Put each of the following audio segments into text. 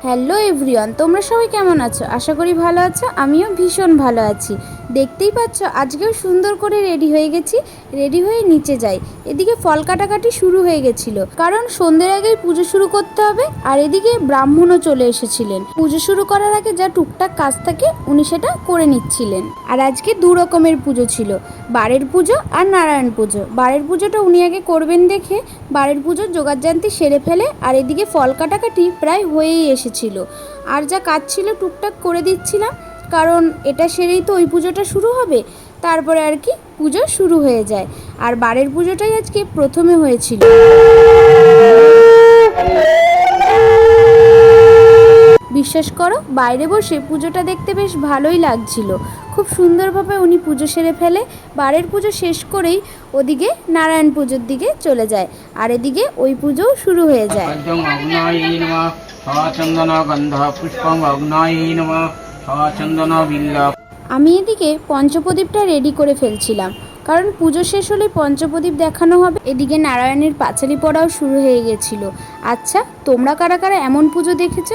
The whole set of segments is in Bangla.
হ্যালো এভরিওয়ান তোমরা সবাই কেমন আছো? আশা করি ভালো আছো আমিও ভীষণ ভালো আছি। দেখতেই পাচ্ছ, আজকেও সুন্দর করে রেডি হয়ে গেছি রেডি হয়ে নিচে যাই। এদিকে ফল কাটাকাটি শুরু হয়ে গেছিল, কারণ সন্ধ্যের আগেই পুজো শুরু করতে হবে, আর এদিকে ব্রাহ্মণও চলে এসেছিলেন। পুজো শুরু করার আগে যা টুকটাক কাজ থাকে, উনি সেটা করে নিচ্ছিলেন। আর আজকে দু রকমের পুজো ছিল, বারের পুজো আর নারায়ণ পুজো। বারের পুজোটা উনি আগে করবেন দেখে, বারের পুজোর যোগাযান্তি সেরে ফেলে, আর এদিকে ফল কাটাকাটি প্রায় হয়েই এসেছিল। আর যা কাজ ছিল টুকটাক করে দিচ্ছিলাম কারণ এটা সেরেই তো ওই পুজোটা শুরু হবে। তারপরে আর কি পুজো শুরু হয়ে যায়। আর বারের পুজোটাই আজকে প্রথমে হয়েছিল। বিশ্বাস করো, বাইরে বসে পুজোটা দেখতে বেশ ভালোই লাগছিল। খুব সুন্দরভাবে উনি পুজো সেরে ফেলে, বারের পুজো শেষ করেই ওদিকে নারায়ণ পুজোর দিকে চলে যায়। আর এদিকে ওই পুজোও শুরু হয়ে যায়। আমি এদিকে পঞ্চপ্রদীপটা রেডি করে ফেলছিলাম, কারণ পুজো শেষ হলেই পঞ্চপ্রদীপ দেখানো হবে। এদিকে নারায়ণের পাঁচালি পড়াও শুরু হয়ে গেছিল। আচ্ছা তোমরা কারা কারা এমন পুজো দেখেছ?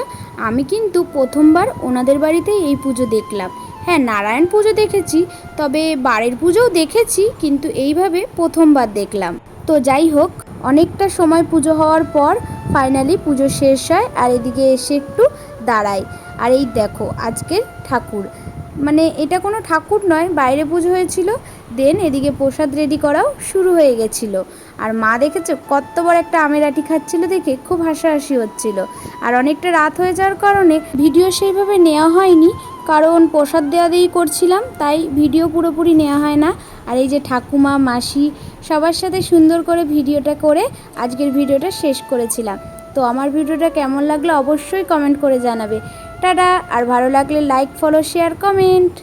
আমি কিন্তু প্রথমবার ওনাদের বাড়িতেই এই পুজো দেখলাম। হ্যাঁ নারায়ণ পুজো দেখেছি, তবে বাড়ির পুজোও দেখেছি, কিন্তু এইভাবে প্রথমবার দেখলাম। তো যাই হোক, অনেকটা সময় পুজো হওয়ার পর ফাইনালি পুজো শেষ হয়, আর এদিকে এসে একটু দাঁড়াই আর এই দেখো, আজকের ঠাকুর। মানে এটা কোনো ঠাকুর নয়, বাইরে পুজো হয়েছিল, দেন এদিকে প্রসাদ রেডি করাও শুরু হয়ে গেছিল। আর মা দেখেছে কত বড় একটা আমের আটি খাচ্ছিল দেখে খুব হাসাহাসি হচ্ছিল। আর অনেকটা রাত হয়ে যাওয়ার কারণে ভিডিও সেইভাবে নেওয়া হয়নি, কারণ প্রসাদ দেওয়া দিয়েই করছিলাম, তাই ভিডিও পুরোপুরি নেওয়া হয় না। আর এই যে ঠাকুমা, মাসি, সবার সাথে সুন্দর করে ভিডিওটা করে আজকের ভিডিওটা শেষ করেছিলাম। তো আমার ভিডিওটা কেমন লাগল অবশ্যই কমেন্ট করে জানাবে। টাটা, আর ভালো লাগলে লাইক ফলো শেয়ার কমেন্ট